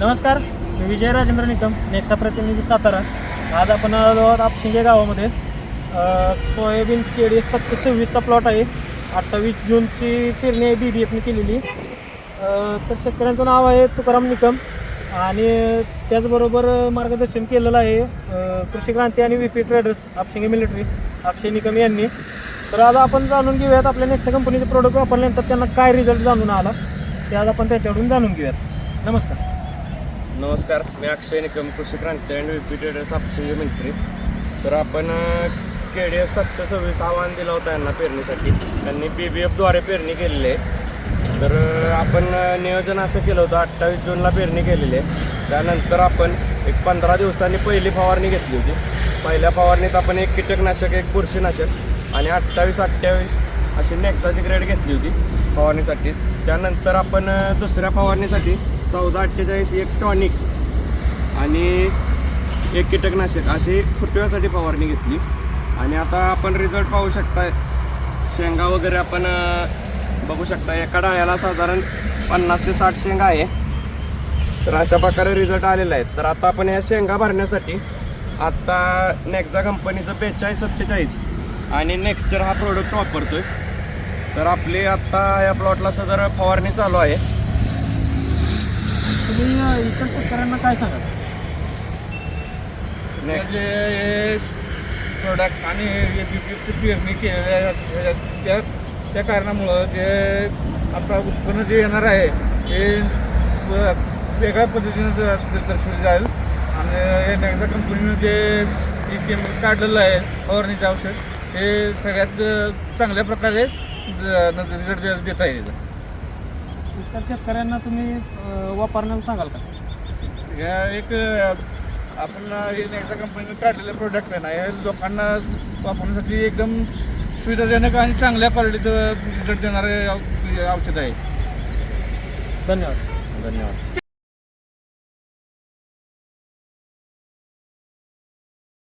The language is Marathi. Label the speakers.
Speaker 1: नमस्कार मी विजय राजेंद्र निकम नेक्सा प्रतिनिधी सातारा. आज आपण आलो आहोत आपशिंगे गावामध्ये. सोयाबीन केळी सातशे सव्वीसचा प्लॉट आहे. अठ्ठावीस जूनची पेरणी आहे बी बी एफने केलेली. तर शेतकऱ्यांचं नाव आहे तुकाराम निकम आणि त्याचबरोबर मार्गदर्शन केलेलं आहे कृषी क्रांती आणि V P traders Apshinge military Akshay Nikam यांनी. तर आज आपण जाणून घेऊयात आपल्या नेक्सा कंपनीचे प्रोडक्ट वापरल्यानंतर त्यांना काय रिझल्ट जाणून आला ते आज आपण त्याच्याकडून जाणून घेऊयात. नमस्कार.
Speaker 2: नमस्कार मी अक्षय निकम कृषी क्रांती अँड रिपीटेडर्स आपशिंगे मंत्री. तर आपण के डी एस सातशे सव्वीस आव्हान दिलं होतं यांना पेरणीसाठी. त्यांनी बी बी एफद्वारे पेरणी केलेली आहे. तर आपण नियोजन असं केलं होतं अठ्ठावीस जूनला पेरणी केलेली आहे. त्यानंतर आपण एक पंधरा दिवसांनी पहिली फवारणी घेतली होती. पहिल्या फवारणीत आपण एक कीटकनाशक एक बुरशीनाशक आणि अठ्ठावीस अठ्ठावीस अशी नेक्साची ग्रेड घेतली होती फवारणीसाठी. त्यानंतर आपण दुसऱ्या फवारणीसाठी चौदा अठ्ठेचाळीस एक टॉनिक आणि एक कीटकनाशक अशी फुटव्यासाठी फवारणी घेतली. आणि आता आपण रिझल्ट पाहू शकता शेंगा वगैरे आपण बघू शकता एका डाळ्याला साधारण पन्नास ते साठ शेंगा आहे. तर अशा प्रकारे रिझल्ट आलेला आहे तर आता आपण या शेंगा भरण्यासाठी आता नेक्झा कंपनीचं बेचाळीस सत्तेचाळीस आणि नेक्स्टर हा प्रोडक्ट वापरतोय. तर आपली आत्ता या प्लॉटला सदर फवारणी चालू आहे.
Speaker 1: तुम्ही इतर शेतकऱ्यांना काय
Speaker 2: Next.
Speaker 3: जे हे प्रोडक्ट आणि पेरणी केलेल्या त्या त्या कारणामुळं जे आता उत्पन्न जे येणार आहे ते वेगळ्या पद्धतीनं दर्शवलं जाईल. आणि हे नेक्झा कंपनीनं जे काढलेलं आहे फवारणीचं औषध हे सगळ्यात चांगल्या प्रकारे रिझल्ट देता येईल
Speaker 1: इतर शेतकऱ्यांना तुम्ही अ, वापरण्याला सांगाल का?
Speaker 3: या एक आपण हे नेक्सा कंपनीने काढलेले प्रोडक्ट आहे ना हे लोकांना वापरण्यासाठी एकदम सुविधाजनक आणि चांगल्या क्वालिटीचं रिझल्ट देणारे औषध आहे.
Speaker 1: धन्यवाद.
Speaker 2: धन्यवाद.